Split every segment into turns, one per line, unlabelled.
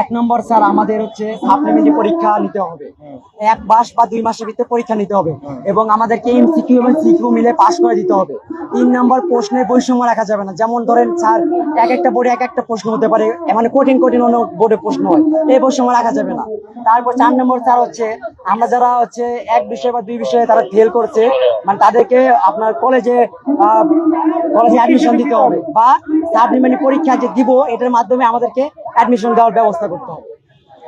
এক নম্বর স্যার, আমাদের হচ্ছে সাপ্লিমেন্টারি পরীক্ষা নিতে হবে। এক মাস বা দুই মাসের ভিতরে পরীক্ষা নিতে হবে এবং আমাদেরকে এমসিকিউ এবং সিকিউ মিলে করে দিতে হবে। তিন নম্বর বৈষম্য রাখা যাবে না। যেমন ধরেন স্যার, এক একটা বোর্ডে এক একটা প্রশ্ন হতে পারে মানে কঠিন কঠিন অনেক বোর্ডে প্রশ্ন হয়, এই বৈষম্য রাখা যাবে না। তারপর চার নম্বর স্যার হচ্ছে, আমরা যারা হচ্ছে এক বিষয় বা দুই বিষয়ে তারা ফেল করছে মানে তাদেরকে আপনার কলেজে কলেজে অ্যাডমিশন দিতে হবে বা সাপ্লিমেন্টারি পরীক্ষা যে দিব, এটার মাধ্যমে আমাদেরকে অ্যাডমিশন দেওয়ার ব্যবস্থা করতে হবে।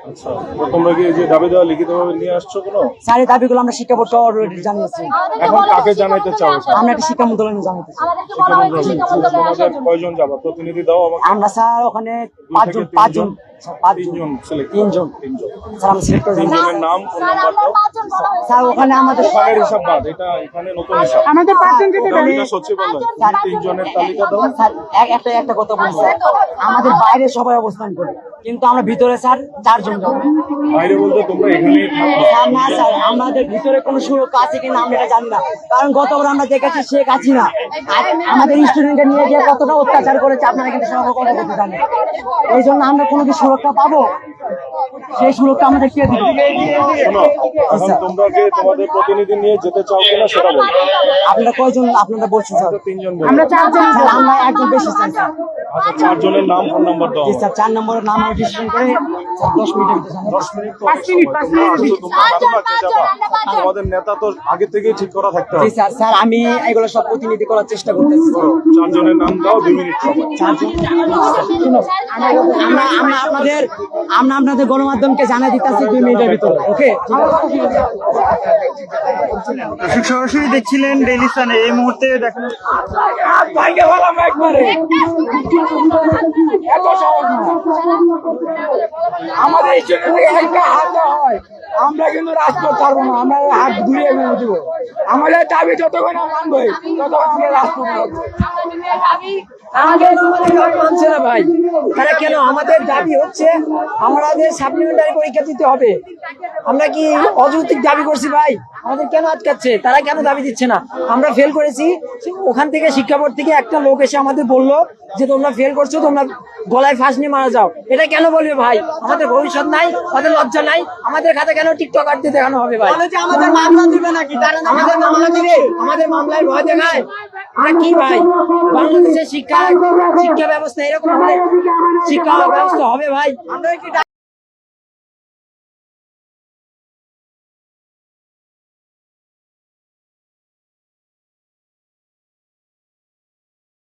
আচ্ছা তো তোমরা কি যে দাবি দেওয়া লিখিতভাবে নিয়ে আসছো কোনো?
স্যার এই দাবিগুলো আমরা শিক্ষা অলরেডি জানিয়েছি।
এখন কাকে জানাইতে চাও
আমরা একটা শিক্ষা মন্ত্রণালয়ে জানাতেছি
শিক্ষা মন্ত্রণালয় কয়জন যাবা? প্রতিনিধি দাও আমাকে।
আমরা স্যার ওখানে পাঁচজন পাঁচজন।
তিনজন
তিনজন।
তিনজন।
স্যার আমরা সিলেক্ট করে
তিনজনের নাম ফোন নাম্বার দাও।
স্যার ওখানে আমাদের
ওখানের হিসাব বাদ এটা এখানে নতুন হিসাব।
আমাদের পাঁচজন যেতে
ওখানে এটা সচিবালয় তিনজনের তালিকা দাও।
স্যার এক একটা একটা কথা আমাদের বাইরে সবাই অবস্থান করে। কিন্তু আমরা ভিতরে স্যার চারজন যাব।
বাইরে বলতে তোমরা এখানেই
স্যার না স্যার আমাদের ভিতরে কোনো সুরক্ষা আছে কিনা আমরা এটা জানি না। কারণ গতবার আমরা দেখেছি শেখ হাসিনা আর আমাদের স্টুডেন্টকে নিয়ে গিয়ে কতটা অত্যাচার করেছে আপনারা কিন্তু কথা বলতে জানেন। এই জন্য আমরা কোনো কি সুরক্ষা পাবো? সেই সুরক্ষা আমাদের কে দিবে?
তোমরা কি তোমাদের প্রতিনিধি নিয়ে যেতে চাও কিনা সেটা বলো।
আপনারা কয়জন আপনারা বলছেন স্যার?
তিনজন
আমরা চারজন।
আমরা একজন বেশি চাই স্যার।
আচ্ছা চারজনের নাম ফোন নাম্বার দাও।
স্যার চার নম্বরের নাম আমরা ডিসিশন করে
মিনিট তো
মিনিট, মিনিট।
নেতা তো আগে থেকেই ঠিক করা থাকতে হবে।
স্যার স্যার আমি এগুলো সব প্রতিনিধি করার চেষ্টা করতেছি
চারজনের নাম দাও দুই মিনিট সময়।
আমরা আমরা আপনাদের আমরা আপনাদের গণমাধ্যমকে জানা দিতেছি দুই মিনিটের ভিতরে ওকে?
সরাসরি দেখছিলেন ডেইলি এই মুহূর্তে দেখেন
আমাদের হাত দেওয়া হয়, আমরা কিন্তু রাজপথ পারব না, আমরা হাত ঘুরিয়ে মেনে দিব। আমাদের দাবি যতক্ষণ মানবো, ততক্ষণ আমরা রাজ করতে আমাদের মানছে না ভাই। তারা কেন? আমাদের দাবি হচ্ছে, আমাদের সাপ্লিমেন্টারি পরীক্ষা দিতে হবে। আমরা কি অযৌক্তিক দাবি করছি ভাই? আমাদের কেন আটকাচ্ছে? তারা কেন দাবি দিচ্ছে না? আমরা ফেল করেছি। ওখান থেকে শিক্ষা বোর্ড থেকে একটা লোক এসে আমাদের বলল যে তোমরা ফেল করছ তোমরা গলায় ফাঁস নিয়ে মারা যাও। এটা কেন বলবে ভাই? আমাদের ভবিষ্যৎ নাই আমাদের লজ্জা নাই। আমাদের খাতা কেন টিকটক আটতে দেখানো হবে ভাই?
আমাদের মামলা দিবে নাকি?
আমাদের মামলা দিবে। আমাদের মামলায় ভয় দেখায়। আমরা কি ভাই? বাংলাদেশের শিক্ষা শিক্ষা ব্যবস্থা এরকম শিক্ষা ব্যবস্থা হবে ভাই। আমরা কি